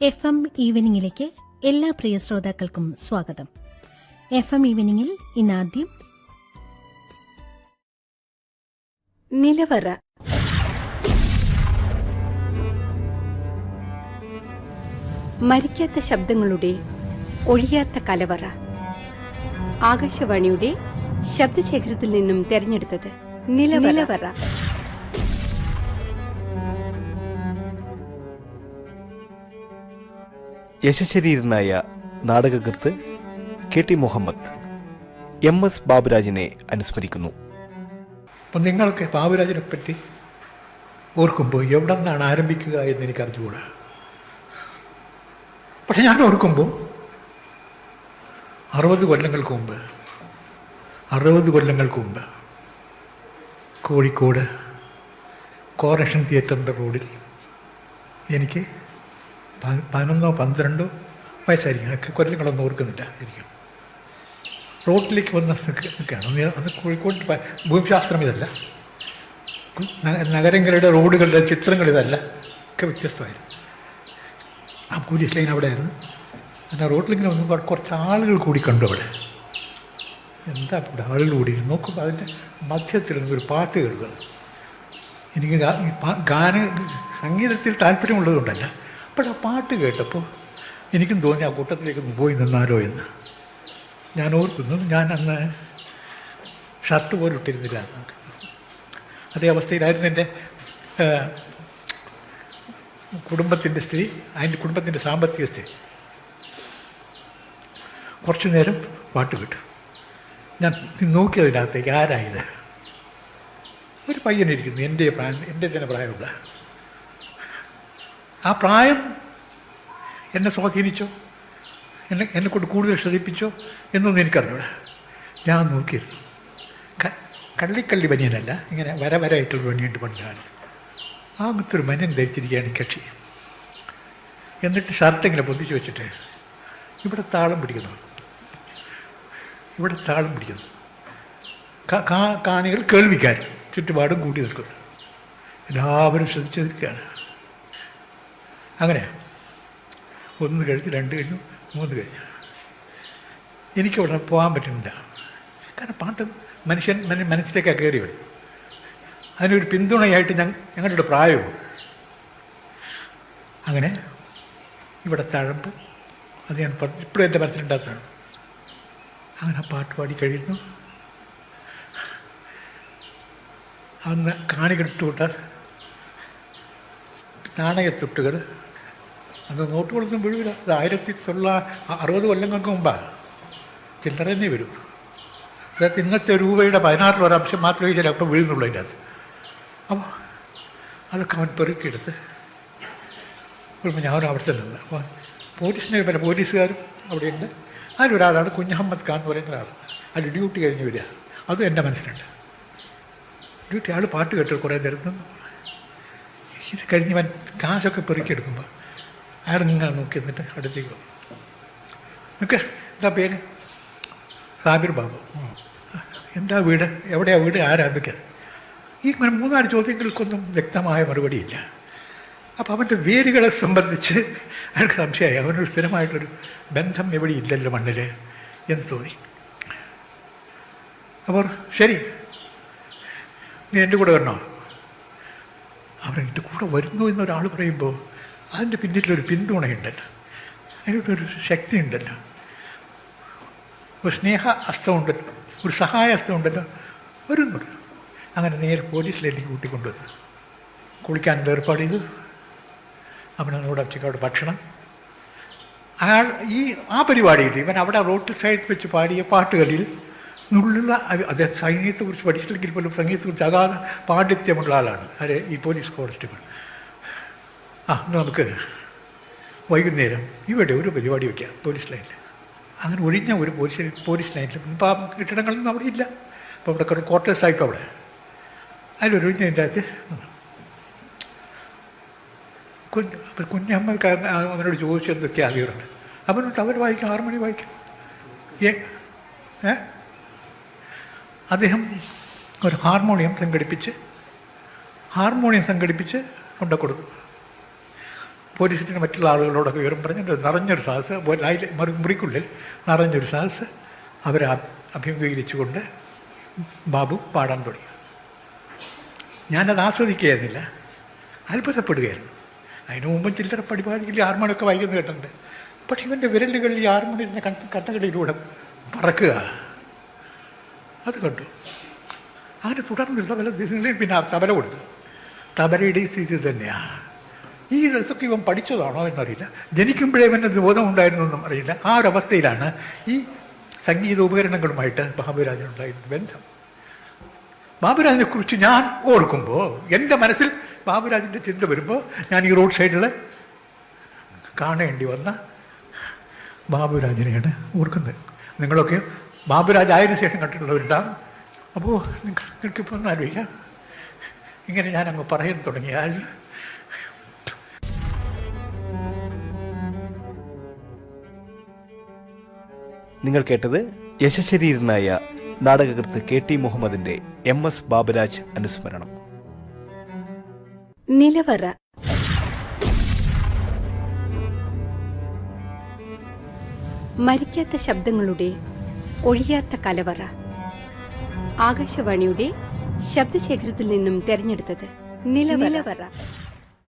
F M ഈവനിങ്ങിലേക്ക് എല്ലാ പ്രിയ ശ്രോതാക്കൾക്കും സ്വാഗതം. എഫ് എം ഈവനിങ്ങിൽ ഇന്നാദ്യം നിലവറ. മരിക്കാത്ത ശബ്ദങ്ങളുടെ ഒഴിയാത്ത കലവറ. ആകാശവാണിയുടെ ശബ്ദശേഖരത്തിൽ നിന്നും തെരഞ്ഞെടുത്തത് നിലവറ. യശശരീരനായ നാടകകൃത്ത് K T Muhammad M S ബാബുരാജിനെ അനുസ്മരിക്കുന്നു. അപ്പം നിങ്ങൾക്ക് ബാബുരാജിനെ പറ്റി ഓർക്കുമ്പോൾ എവിടെ നിന്നാണ് ആരംഭിക്കുക എന്ന് എനിക്ക് അറിഞ്ഞുകൂടാ പക്ഷെ ഞാൻ ഓർക്കുമ്പോൾ അറുപത് കൊല്ലങ്ങൾക്ക് മുമ്പ് അറുപത് കൊല്ലങ്ങൾക്ക് മുമ്പ് കോഴിക്കോട് കോറേഷൻ തിയേറ്ററിന്റെ റോഡിൽ എനിക്ക് പതിനൊന്നോ പന്ത്രണ്ടോ വയസ്സായിരിക്കും. അതൊക്കെ കൊല്ലങ്ങളൊന്നും ഓർക്കുന്നില്ല ശരിക്കും. റോട്ടിലേക്ക് വന്ന് നിൽക്ക- നിൽക്കുകയാണ് അന്ന് കോഴിക്കോട് ഭൂമിശാസ്ത്രം ഇതല്ല. നഗരങ്ങളുടെ റോഡുകളുടെ ചിത്രങ്ങൾ ഇതല്ല. ഒക്കെ വ്യത്യസ്തമായിരുന്നു. ആ പോലീസ് ലൈൻ അവിടെ ആയിരുന്നു പിന്നെ റോട്ടിലിങ്ങനെ വന്നപ്പോൾ കുറച്ച് ആളുകൾ കൂടി കണ്ടു അവിടെ. എന്താ ഇവിടെ ആളുകൾ കൂടി? നോക്കുമ്പോൾ അതിന്റെ മധ്യത്തിൽ ഒരു പാട്ട് കേൾക്കുന്നത് എനിക്ക് ഗാന സംഗീതത്തിൽ താല്പര്യമുള്ളതുകൊണ്ടല്ല. അപ്പോൾ ആ പാട്ട് കേട്ടപ്പോൾ എനിക്കും തോന്നി ആ കൂട്ടത്തിലേക്ക് പോയി നിന്നാലോ എന്ന്. ഞാൻ ഓർക്കുന്നു ഞാൻ അന്ന് ഷർട്ട് പോലും ഇട്ടിരുന്നില്ല. അതേ അവസ്ഥയിലായിരുന്നു എന്റെ കുടുംബത്തിന്റെ സ്ത്രീ അതിന്റെ കുടുംബത്തിന്റെ സാമ്പത്തിക സ്ഥിതി കുറച്ചു നേരം പാട്ട് കേട്ടു. ഞാൻ നോക്കിയതിനകത്തേക്ക് ആരായത് ഒരു പയ്യനിരിക്കുന്നു എന്റെ പ്രായം എന്റെ തന്നെ പ്രായമുള്ള. ആ പ്രായം എന്നെ സ്വാധീനിച്ചോ? എന്നെ എന്നെ കൊണ്ട് കൂടുതൽ ശ്രദ്ധിപ്പിച്ചോ? എന്നൊന്നും എനിക്കറിഞ്ഞൂടാ. ഞാൻ നോക്കിയിരുന്നു. കള്ളിക്കള്ളി ബനിയനല്ല ഇങ്ങനെ വര വരായിട്ടുള്ള ബനിയുണ്ട് പണ്ട് ആ അങ്ങനത്തെ ബനിയൻ ധരിച്ചിരിക്കുകയാണ് കക്ഷി. എന്നിട്ട് ഷർട്ട് ഇങ്ങനെ പൊന്തിച്ച് വെച്ചിട്ട് ഇവിടെ താളം പിടിക്കുന്നു. ഇവിടെ താളം പിടിക്കുന്നു. കാണികൾ കേൾവിക്കാൻ ചുറ്റുപാടും കൂടി നിൽക്കുന്നു. എല്ലാവരും ശ്രദ്ധിച്ചു നിൽക്കുകയാണ്. അങ്ങനെ ഒന്ന് കഴിഞ്ഞ് രണ്ട് കഴിഞ്ഞു മൂന്ന് കഴിഞ്ഞു. എനിക്ക് അവിടെ പോകാൻ പറ്റുന്നില്ല. കാരണം പാട്ട് മനുഷ്യൻ മനസ്സിലേക്ക് കയറി വരും. അതിനൊരു പിന്തുണയായിട്ട് ഞങ്ങ ഞങ്ങളുടെ പ്രായവും അങ്ങനെ ഇവിടെ തഴമ്പ് അത് ഞാൻ ഇപ്പോഴും എന്റെ മനസ്സിലുണ്ടാത്തതാണ് അങ്ങനെ പാട്ട് പാടി കഴിയുന്നു. അന്ന് കാണികൾ ഇട്ടുവിട്ടാൽ നാണയത്തുട്ടുകൾ നോട്ട് നോട്ടുകളൊന്നും വീഴില്ല അത് ആയിരത്തി തൊള്ള അറുപത് കൊല്ലങ്ങൾക്ക് മുമ്പാണ് ചില്ലറ തന്നെ വരും. അതായത് ഇന്നത്തെ രൂപയുടെ പതിനാറിൽ ഒരംശം മാത്രമേ ചിലപ്പോൾ വീഴുന്നുള്ളൂ അതിന്റെ അകത്ത്. അപ്പോൾ അതൊക്കെ അവൻ പെറുക്കിയെടുത്ത് വരുമ്പോൾ ഞാൻ അവിടുത്തെ നിന്ന്. അപ്പോൾ പോലീസിനെ പിന്നെ പോലീസുകാരും അവിടെയുണ്ട്. അതിലൊരാളാണ് കുഞ്ഞഹമ്മദ് ഖാൻ എന്ന് പറയുന്ന ഒരാൾ അത് ഡ്യൂട്ടി കഴിഞ്ഞ് വരിക. അതും എന്റെ മനസ്സിലുണ്ട്. ഡ്യൂട്ടി ആൾ പാട്ട് കേട്ടു കുറേ നേരത്തുനിന്ന് നിന്ന്. ഇത് കഴിഞ്ഞ് അവൻ കാശൊക്കെ പെറുക്കിയെടുക്കുമ്പോൾ അയാൾ നിങ്ങൾ നോക്കി എന്നിട്ട് അടുത്തേക്ക് വന്നു? നിൽക്ക് എന്താ പേര്? സാബിർ ബാബു. എന്താ വീട്? എവിടെയാ വീട്? ആരാ ഈ മൂന്നാൽ ചോദ്യങ്ങൾക്കൊന്നും വ്യക്തമായ മറുപടിയില്ല. അപ്പോൾ അവന്റെ വേരുകളെ സംബന്ധിച്ച് അയാൾക്ക് സംശയമായി. അവനൊരു സ്ഥിരമായിട്ടൊരു ബന്ധം എവിടെ ഇല്ലല്ലോ മണ്ണിൽ എന്ന് തോന്നി. അപ്പോൾ ശരി. നീ എന്റെ കൂടെ വരണോ? അവൻ എന്റെ കൂടെ വരുന്നു എന്നൊരാൾ പറയുമ്പോൾ അതിന്റെ പിന്നിലൊരു പിന്തുണയുണ്ടല്ലോ. അതിനൊരു ശക്തി ഉണ്ടല്ലോ ഒരു സ്നേഹ ഹസ്തമുണ്ടല്ലോ ഒരു സഹായ ഹസ്തമുണ്ടല്ലോ വരുന്നുണ്ട് അങ്ങനെ നേരെ പോലീസിലേക്ക് കൂട്ടിക്കൊണ്ടുവന്നു. കുളിക്കാനുള്ള ഏർപ്പാട് ചെയ്തു. അവനോട് അച്ചക്കോട് ഭക്ഷണം. അയാൾ ഈ ആ പരിപാടിയിൽ ഇവൻ അവിടെ റോഡ് സൈഡ് വെച്ച് പാടിയ പാട്ടുകളിൽ നുള്ള അദ്ദേഹം സംഗീതത്തെക്കുറിച്ച് പഠിച്ചിട്ടില്ലെങ്കിൽ പോലും സംഗീതത്തെക്കുറിച്ച് അഗാധ പാണ്ഡിത്യമുള്ള ആളാണ്. ആര്? ഈ പോലീസ് കോൺസ്റ്റബിൾ. ആ നമുക്ക് വൈകുന്നേരം ഇവിടെ ഒരു പരിപാടി വയ്ക്കാം പോലീസ് ലൈനിൽ അങ്ങനെ ഒഴിഞ്ഞ ഒരു പോലീസ് പോലീസ് ലൈനിൽ ഇപ്പം കെട്ടിടങ്ങളൊന്നും അവിടെ ഇല്ല. അപ്പോൾ അവിടെ. ക്വാർട്ടേഴ്സ് ആയിപ്പോൾ അവിടെ അതിലൊഴിഞ്ഞതിന്റെ അകത്ത്. കുഞ്ഞ് അപ്പോൾ കുഞ്ഞമ്മക്കാരൻ അവനോട് ചോദിച്ചു എന്തൊക്കെ അറിയുന്നുണ്ട് അവനോട് അവർ വായിക്കും ആറു മണി വായിക്കും. ഏ അദ്ദേഹം ഒരു ഹാർമോണിയം സംഘടിപ്പിച്ച് ഹാർമോണിയം സംഘടിപ്പിച്ച് കൊണ്ടു കൊടുത്തു പോലീസിന് മറ്റുള്ള ആളുകളോടൊക്കെ വിവരം പറഞ്ഞിട്ട് നിറഞ്ഞൊരു സാഹസ് മുറിക്കുള്ളിൽ നിറഞ്ഞൊരു സാഹസ് അവരെ അഭി- അഭിമുഖീകരിച്ചുകൊണ്ട് ബാബു പാടാൻ തുടങ്ങി. ഞാനത് ആസ്വദിക്കുകയായിരുന്നില്ല. അത്ഭുതപ്പെടുകയായിരുന്നു. അതിനു മുമ്പ് ചില്ലറ ഈ ആർമണിയൊക്കെ വൈകുന്നു കേട്ടിട്ടുണ്ട്. പക്ഷെ ഇവന്റെ വിരലുകളിൽ ഈ ആർമണിന്റെ കണ്ണകളിലൂടെ പറക്കുക. അത് കണ്ടു. അങ്ങനെ തുടർന്നുള്ള പല ദിവസങ്ങളിൽ പിന്നെ തബല കൊടുത്തു. തബലയുടെ സ്ഥിതി തന്നെയാണ് ഈ ദിവസമൊക്കെ ഇവൻ പഠിച്ചതാണോ എന്നറിയില്ല. ജനിക്കുമ്പോഴേ ഇവന്റെ ബോധം ഉണ്ടായിരുന്നു എന്നും അറിയില്ല. ആ ഒരവസ്ഥയിലാണ് ഈ സംഗീത ഉപകരണങ്ങളുമായിട്ട് ബാബുരാജനുണ്ടായിരുന്ന ബന്ധം. ബാബുരാജിനെ കുറിച്ച് ഞാൻ ഓർക്കുമ്പോൾ എന്റെ മനസ്സിൽ ബാബുരാജിന്റെ ചിന്ത വരുമ്പോൾ ഞാൻ ഈ റോഡ് സൈഡിൽ കാണേണ്ടി വന്ന ബാബുരാജിനെയാണ് ഓർക്കുന്നത്. നിങ്ങളൊക്കെ ബാബുരാജ് ആയതിനു ശേഷം കണ്ടിട്ടുള്ളവരുണ്ടാകും അപ്പോൾ നിങ്ങൾക്കിപ്പോൾ ഒന്ന് ആലോചിക്കാം. ഇങ്ങനെ ഞാനങ്ങ് പറയാൻ തുടങ്ങിയാൽ നിങ്ങൾ കേട്ടത് യശശരീരനായ നാടകകൃത്ത് കെ ടി മുഹമ്മദിന്റെ എം എസ് ബാബുരാജ് അനുസ്മരണം. നിലവറ. മരിക്കാത്ത ശബ്ദങ്ങളുടെ ഒഴിയാത്ത കലവറ. ആകാശവാണിയുടെ ശബ്ദശേഖരത്തിൽ നിന്നും തെരഞ്ഞെടുത്തത് നിലവറ.